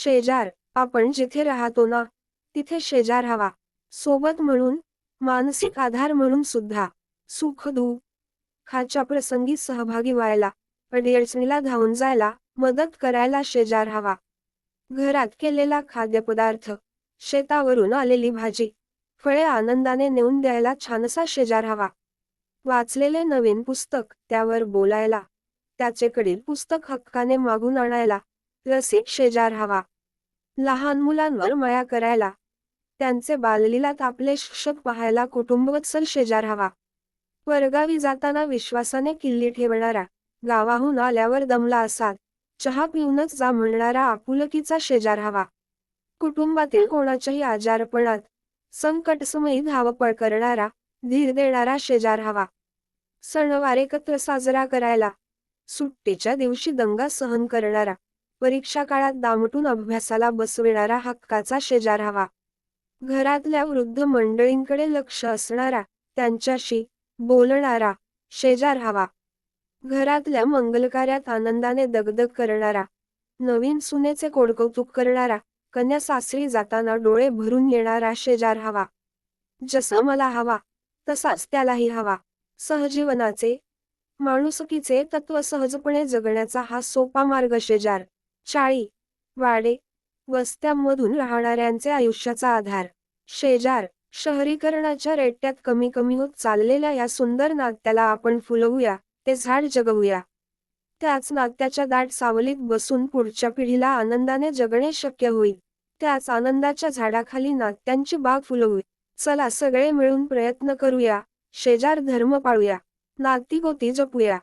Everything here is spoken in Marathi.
शेजार आपण जिथे राहतो ना तिथे शेजार हवा. सोबत म्हणून मानसिक आधार म्हणून सुद्धा. सुख दुःखाच्या प्रसंगी सहभागी व्हायला अडीअडचणीला धावून जायला मदत करायला शेजार हवा. घरात केलेला खाद्यपदार्थ शेतावरून आलेली भाजी फळे आनंदाने नेऊन द्यायला छानसा शेजार हवा. वाचलेले नवीन पुस्तक त्यावर बोलायला त्याचेकडील पुस्तक हक्काने मागून आणायला रसिक शेजार हवा. लहान मुलांवर माया करायला. त्यांचे बाललीलात आपले शिक्षक पाहायला कुटुंबवत्सल शेजार हवा. परगावी जाताना विश्वासाने किल्ली ठेवणारा गावाहून आल्यावर दमला असाल. चहा पिऊनच जा म्हणणारा आपुलकीचा शेजार हवा. कुटुंबातील कोणाच्याही आजारपणात संकटसमयी धावपळ करणारा धीर देणारा शेजार हवा. सणवार एकत्र साजरा करायला सुट्टीच्या दिवशी दंगा सहन करणारा. परीक्षा काळात दामटून अभ्यासाला बसविणारा हक्काचा शेजार हवा. घरातल्या वृद्ध मंडळींकडे लक्ष असणारा त्यांच्याशी बोलणारा शेजार हवा. घरातल्या मंगलकार्यात आनंदाने दगदग करणारा नवीन सुनेचे कोडकौतुक करणारा कन्या सासरी जाताना डोळे भरून येणारा शेजार हवा. जसा मला हवा तसाच त्यालाही हवा. सहजीवनाचे माणुसकीचे तत्व सहजपणे जगण्याचा हा सोपा मार्ग शेजार. चाळी वाडे वस्त्यांमधून राहणाऱ्यांचे आयुष्याचा आधार. शेजार शहरीकरणाच्या रेट्यात कमी कमी होत चाललेल्या या सुंदर नात्याला आपण फुलवूया ते झाड जगवूया. त्याच नात्याच्या दाट सावलीत बसून पुढच्या पिढीला आनंदाने जगणे शक्य होईल. त्याच आनंदाच्या झाडाखाली नात्यांची बाग फुलवूया. चला सगळे मिळून प्रयत्न करूया. शेजार धर्म पाळूया. नाती गोती जपूया.